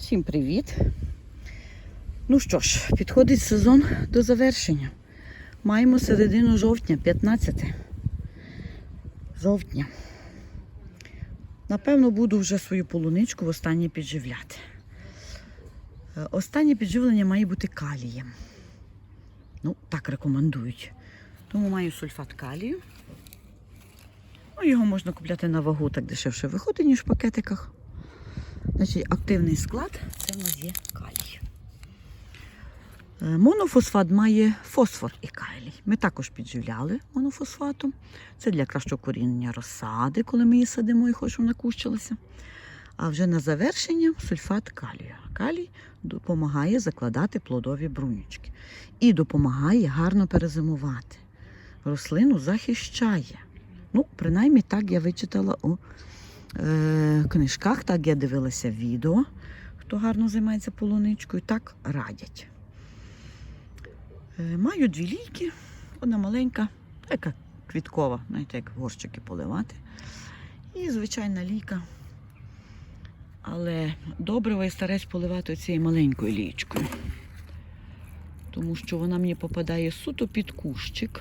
Всім привіт! Ну що ж, підходить сезон до завершення. Маємо середину жовтня, 15 жовтня. Напевно, буду вже свою полуничку востаннє підживляти. Е, Останнє підживлення має бути калієм. Ну, так рекомендують. Тому маю сульфат калію. Ну, його можна купляти на вагу, так дешевше виходить, ніж в пакетиках. Значить, активний склад це в нас є калій. Е, Монофосфат має фосфор і калій. Ми також підживляли монофосфатом. Це для кращого коріння розсади, коли ми її садимо і хочемо накущилася. А вже на завершення сульфат калію. Калій допомагає закладати плодові брунючки і допомагає гарно перезимувати. Рослину захищає. Ну, принаймні так я вичитала у е, книжках, так я дивилася відео, хто гарно займається полуничкою, так радять. Е, маю дві лійки, одна маленька, така квіткова, знаєте, як горщики поливати. І звичайна лійка. Але добре я стараюсь поливати цією маленькою лічкою. Тому що вона мені попадає суто під кущик.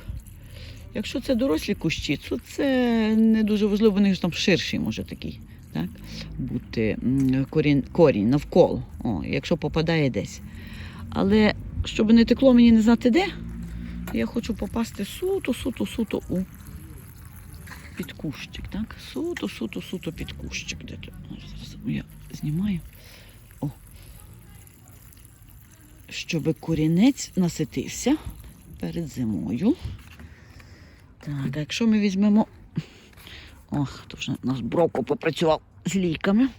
Якщо це дорослі кущі, то це не дуже важливо, вони ж там ширші може такий так, бути корінь, корінь навколо, О, якщо попадає десь. Але щоб не текло мені не знати де, я хочу попасти суто, суто, суто у під кущик. Так? Суто, суто, суто під кущик. Де Я знімаю. О. Щоб корінець наситився перед зимою. Так, а якщо ми візьмемо. Ох, то вже наш броко попрацював з ліками,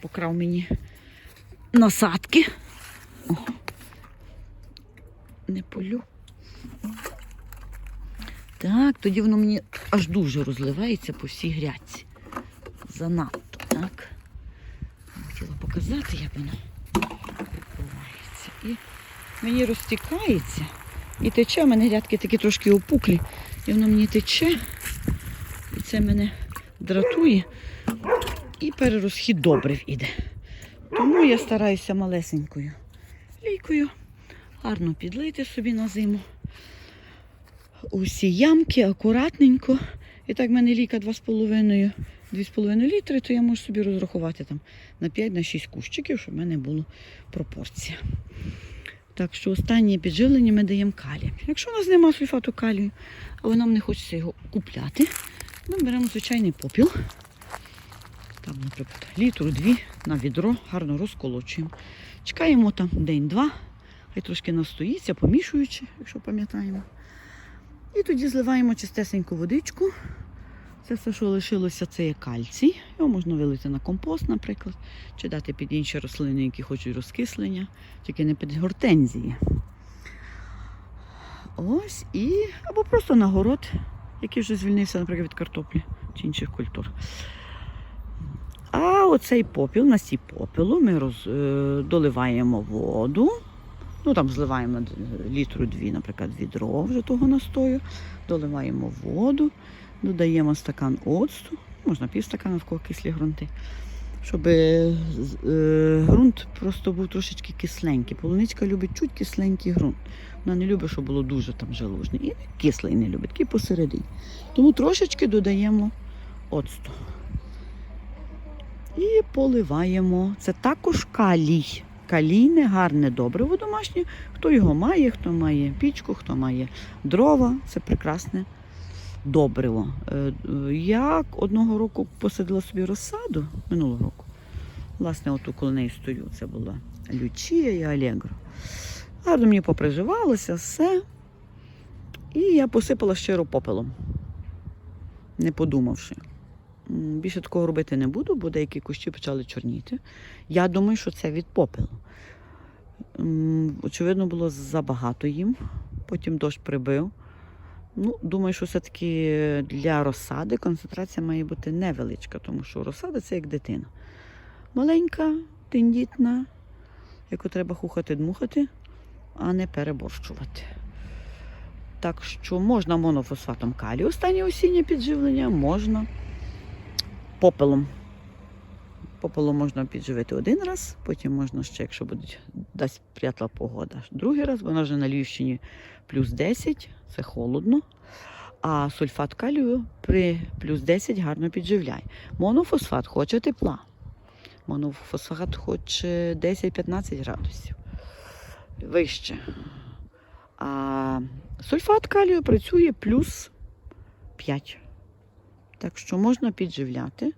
покрав мені насадки. О. Не полю. Так, тоді воно мені аж дуже розливається по всій грядці. Занадто, так. Хотіла показати, як воно відбувається. І мені розтікається. І тече, у мене грядки такі трошки опуклі. І воно мені тече. І це мене дратує. І перерозхід добрив іде. Тому я стараюся малесенькою лійкою гарно підлити собі на зиму. Усі ямки акуратненько. І так в мене ліка 2,5 2,5 літри, то я можу собі розрахувати там на 5-6 кущиків, щоб в мене була пропорція. Так що останнє підживлення ми даємо калій. Якщо у нас немає сульфату калію, але нам не хочеться його купляти, ми беремо звичайний попіл. Там, наприклад, літру дві на відро, гарно розколочуємо. Чекаємо там день-два, хай трошки настоїться, помішуючи, якщо пам'ятаємо. І тоді зливаємо чистесеньку водичку. Це все, що лишилося, це є кальцій. Його можна вилити на компост, наприклад, чи дати під інші рослини, які хочуть розкислення, тільки не під гортензії. Ось і або просто на город, який вже звільнився, наприклад, від картоплі чи інших культур. А оцей попіл, на сі попелу ми роз, е, доливаємо воду. Ну там зливаємо літру дві, наприклад, відро вже того настою, доливаємо воду, додаємо стакан оцту, можна півстакана в кого кислі ґрунти, щоб е, ґрунт просто був трошечки кисленький. Полуничка любить чуть кисленький ґрунт. Вона не любить, щоб було дуже там жалужний. І кислий не любить, такий посередині. Тому трошечки додаємо оцту. І поливаємо. Це також калій. Калійне, гарне добриво домашнє. Хто його має, хто має пічку, хто має дрова. Це прекрасне добриво. Е, Я одного року посадила собі розсаду минулого року. Власне, оту коли нею стою, це була Лючія і Алегро. Гарно мені поприживалося все. І я посипала щиро попелом, не подумавши. Більше такого робити не буду, бо деякі кущі почали чорніти. Я думаю, що це від попелу. Очевидно, було забагато їм. Потім дощ прибив. Ну, думаю, що все-таки для розсади концентрація має бути невеличка, тому що розсада це як дитина. Маленька, тендітна, яку треба хухати-дмухати, а не переборщувати. Так що можна монофосфатом калію останнє осіннє підживлення, можна попелом. Пополу можна підживити один раз, потім можна ще, якщо буде дасть прятла погода, другий раз, вона вже на Львівщині плюс 10, це холодно. А сульфат калію при плюс 10 гарно підживляє. Монофосфат хоче тепла. Монофосфат хоче 10-15 градусів. Вище. А сульфат калію працює плюс 5. Так що можна підживляти.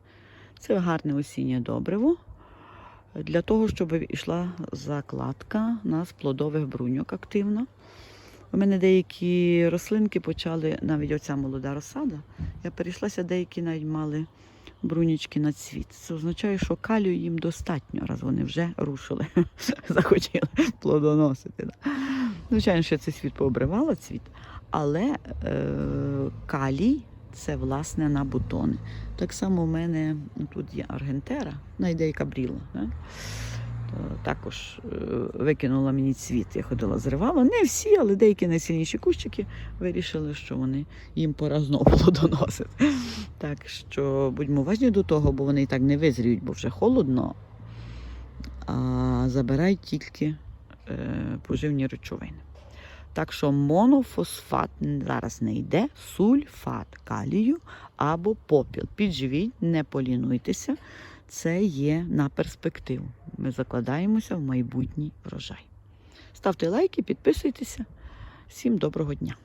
Це гарне осіннє добриво. Для того, щоб йшла закладка у нас плодових бруньок активно. У мене деякі рослинки почали, навіть оця молода розсада, я перейшлася, деякі навіть мали брунічки на цвіт. Це означає, що калію їм достатньо, раз вони вже рушили, захотіли плодоносити. Звичайно, що цей світ пообривала цвіт, але е, калій це власне на бутони. Так само у мене ну, тут є аргентера, найде і кабріла. Да? Також е, викинула мені цвіт. Я ходила, зривала. Не всі, але деякі найсильніші кущики вирішили, що вони їм пора знову плодоносити. Так що будьмо уважні до того, бо вони і так не визріють, бо вже холодно, а забирають тільки е, поживні речовини. Так що монофосфат зараз не йде, сульфат калію або попіл. Підживіть, не полінуйтеся. Це є на перспективу. Ми закладаємося в майбутній врожай. Ставте лайки, підписуйтеся. Всім доброго дня!